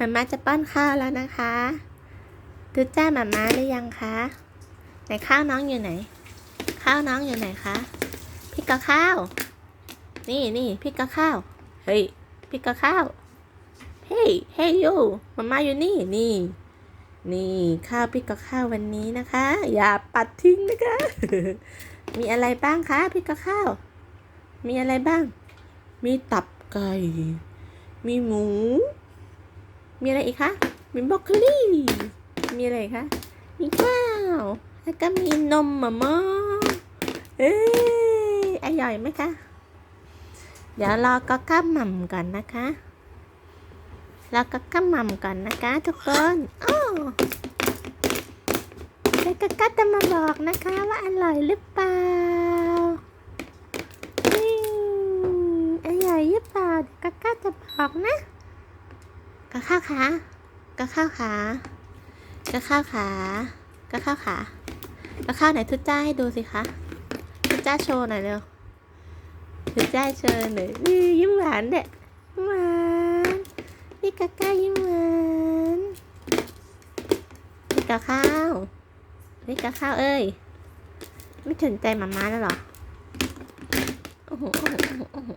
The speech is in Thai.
มาม่าจะป้อนข้าวแล้วนะคะดูจ้ามาม่าหรือยังคะไหนข้าวน้องอยู่ไหน ข้าวน้องอยู่ไหนคะพี่กะข้าว นี่นี่พี่กะข้าวเฮ้ยพี่กะข้าวเฮ้ยเฮ้ยยูมาม่าอยู่นี่นี่นี่ข้าวพี่กะข้าววันนี้นะคะ อย่าปัดทิ้งนะคะ มีอะไรบ้างคะพี่กะข้าว มีอะไรบ้าง มีตับไก่ มีหมู มีอะไรอีกคะ มีบรอกโคลีมีอะไรคะ มีข้าว แล้วก็มีนมมะม่วงเอ้ยอร่อยไหมคะ เดี๋ยวรอก็ก้าหม่ำก่อนนะคะรอก็ก้าหม่ำก่อนนะคะทุกคนอ้อเดี๋ยวก็ก้าจะมาบอกนะคะว่าอร่อยหรือเปล่าอร่อยหรือเปล่าเด็ก็ก้าจะบอกนะ กะข้าวขากะข้าวขากะข้าวขากะข้าวขากะข้าวไหนทุจ้าให้ดูสิคะทุจ้าโชว์หน่อยเร็วทุจ้าโชว์หน่อยนี่ยิ้มหวานเด็ดหวานนี่กะก้ายิ้มหวานนี่กะข้าวนี่กะข้าวเอ้ยไม่สนใจหมาม่าแล้วหรอโอ้โหโอ้โหโอ้โห